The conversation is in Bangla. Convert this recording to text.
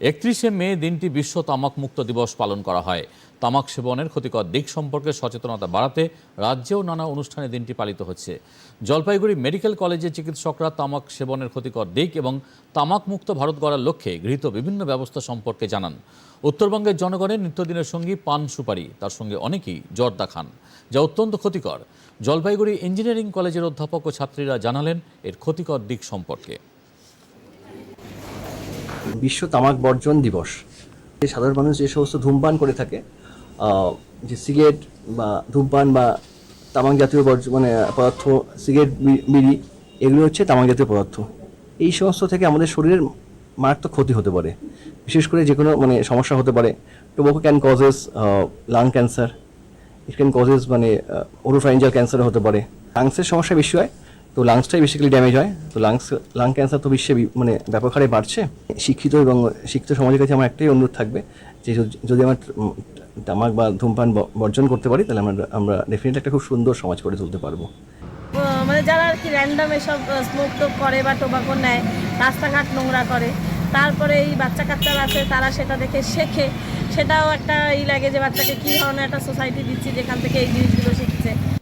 একত্রিশে মে দিনটি বিশ্ব তামাক মুক্ত দিবস পালন করা হয়। তামাক সেবনের ক্ষতিকর দিক সম্পর্কে সচেতনতা বাড়াতে রাজ্যেও নানা অনুষ্ঠানে দিনটি পালিত হচ্ছে। জলপাইগুড়ি মেডিকেল কলেজে চিকিৎসকরা তামাক সেবনের ক্ষতিকর দিক এবং তামাক মুক্ত ভারত গড়ার লক্ষ্যে গৃহীত বিভিন্ন ব্যবস্থা সম্পর্কে জানান। উত্তরবঙ্গের জনগণের নিত্যদিনের সঙ্গী পান সুপারি, তার সঙ্গে অনেকেই জর্দা খান, যা অত্যন্ত ক্ষতিকর। জলপাইগুড়ি ইঞ্জিনিয়ারিং কলেজের অধ্যাপক ও ছাত্রীরা জানালেন, এর ক্ষতিকর দিক সম্পর্কে। বিশ্ব তামাক বর্জন দিবস। যে সাধারণ মানুষ যে সমস্ত ধূমপান করে থাকে যে সিগারেট বা ধূমপান বা তামাক জাতীয় বর্জ মানে পদার্থ, সিগারেট বিড়ি, এগুলো হচ্ছে তামাক জাতীয় পদার্থ। এই সমস্ত থেকে আমাদের শরীরের মারাত্মক ক্ষতি হতে পারে। বিশেষ করে যে কোনো মানে সমস্যা হতে পারে। Tobacco can causes lung cancer it can causes মানে ওরোফাইঞ্জাল ক্যান্সার হতে পারে। লাংসের সমস্যা বেশি হয়। তো লাংসটাই বেসিক্যালি ড্যামেজ হয়। তো লাংস লাং ক্যান্সার তো বিশ্বে মানে ব্যাপক হারে বাড়ছে। শিক্ষিত এবং শিক্ষিত সমাজের কাছে আমার একটাই অনুরোধ থাকবে যে যদি- আমার তামাক বা ধূমপান বর্জন করতে পারি, তাহলে আমরা আমরা ডেফিনেটলি একটা খুব সুন্দর সমাজ করে তুলতে পারব। মানে যারা আর কি র্যান্ডাম এসব স্মোক টোক করে বা টোবাকো নেয়, রাস্তাঘাট নোংরা করে, তারপরে এই বাচ্চা কাচ্চারা আছে, তারা সেটা দেখে শেখে। সেটাও একটা ই লাগে যে বাচ্চাকে কী ধরনের একটা সোসাইটি দিচ্ছি যেখান থেকে এই জিনিসগুলো শিখছে।